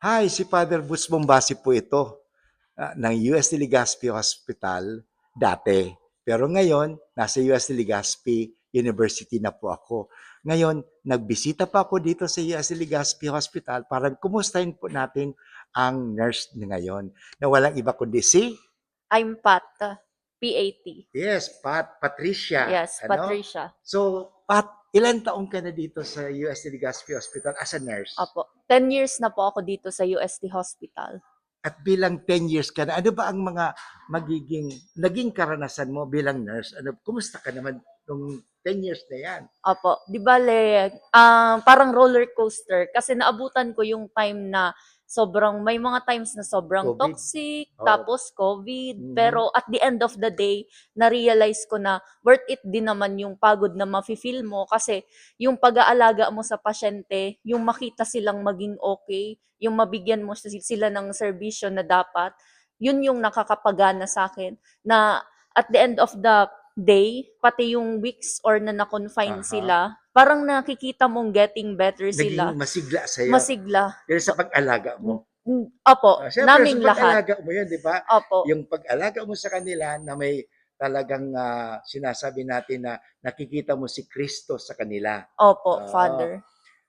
Hi, si Father Butch Bombasi po ito ah, ng UST Legazpi Hospital dati. Pero ngayon, nasa UST Legazpi University na po ako. Ngayon, nagbisita pa ako dito sa UST Legazpi Hospital para kumustahin po natin ang nurse ngayon na walang iba kundi si I'm Pat, uh, PAT. Yes, Pat, Patricia. Yes, Ano? Patricia. So, Pat, ilan taong ka na dito sa UST Legazpi Hospital as a nurse? Opo. 10 years na po ako dito sa UST Hospital. At bilang 10 years ka na, ano ba ang mga magiging, naging karanasan mo bilang nurse? Ano, kumusta ka naman nung 10 years na yan? Opo. Di bale, ah, parang roller coaster. Kasi naabutan ko yung time na sobrang, may mga times na sobrang COVID. toxic, Oo. tapos COVID. Mhm. Pero at the end of the day, na-realize ko na worth it din naman yung pagod na mafe-feel mo kasi yung pag-aalaga mo sa pasyente, yung makita silang maging okay, yung mabigyan mo si- sila ng serbisyo na dapat, yun yung nakakapagana sa akin na at the end of the day, pati yung weeks or na na-confine Aha. sila, parang nakikita mong getting better sila. Naging masigla sa'yo. Masigla. Dahil sa pag-alaga mo. Mm, Opo, Ah, Siyempre, naming sa lahat. pag-alaga mo yun, di ba? Opo. Yung pag-alaga mo sa kanila na may talagang ah, sinasabi natin na nakikita mo si Kristo sa kanila. Opo, Ah. Father.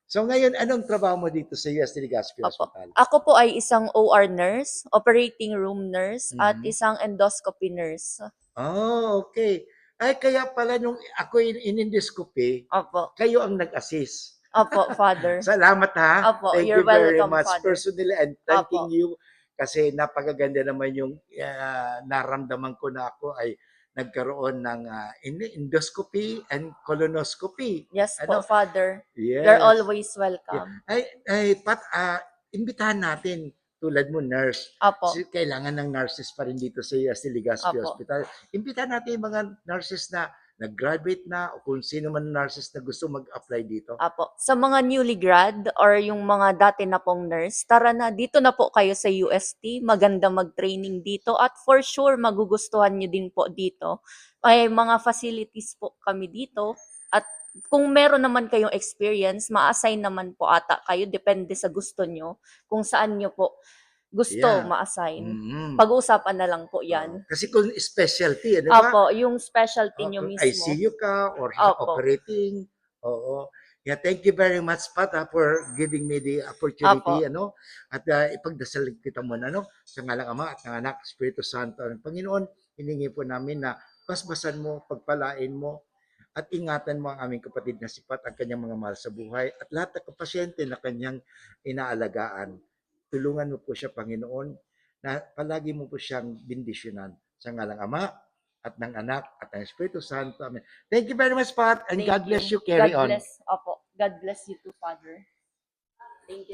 So ngayon, anong trabaho mo dito sa UST Legazpi Opo. Hospital? Ako po ay isang OR nurse, operating room nurse, at Mhm. isang endoscopy nurse. Oh, okay. Ay, kaya pala nung ako in inendoscopy, Opo. kayo ang nag-assist. Opo, Father. Salamat ha. Opo, Thank you're you very welcome, much. Father. Personally, I'm thanking Opo. you kasi napakaganda naman yung ah, naramdaman ko na ako ay nagkaroon ng in- endoscopy and colonoscopy. Yes Ano? po, Father. Yes. You're always welcome. Ay, ay Pat, ah, imbitahan natin tulad mo, nurse. Opo. Kasi kailangan ng nurses pa rin dito sa UST Legazpi Opo. Hospital. Imbitahan natin yung mga nurses na nag-graduate na o kung sino man nurses na gusto mag-apply dito. Apo. Sa mga newly grad or yung mga dati na pong nurse, tara na, dito na po kayo sa UST. Maganda mag-training dito at for sure magugustuhan nyo din po dito. May mga facilities po kami dito at kung meron naman kayong experience, ma-assign naman po ata kayo. Depende sa gusto nyo kung saan nyo po gusto Yeah. ma-assign. Mhm. Pag-uusapan na lang po yan. Kasi kung specialty, ano ba? Apo, yung specialty Oh, nyo kung mismo. ICU ka or Opo. operating. Oo. Yeah, thank you very much, Pat, ah, for giving me the opportunity, Opo. ano, at uh, ipagdasal kita mo na, ano, sa ngalang Ama at ng Anak, Espiritu Santo. Ang Panginoon, hiningi po namin na basbasan mo, pagpalain mo, at ingatan mo ang aming kapatid na si Pat, ang kanyang mga mahal sa buhay, at lahat ng pasyente na kanyang inaalagaan. Tulungan mo po siya, Panginoon, na palagi mo po siyang bindisyonan sa ngalang Ama, at ng Anak, at ng Espiritu Santo. Amen. Thank you very much, Pat, and Thank God bless you. Carry God on. bless, opo. God bless you too, Father. Thank you.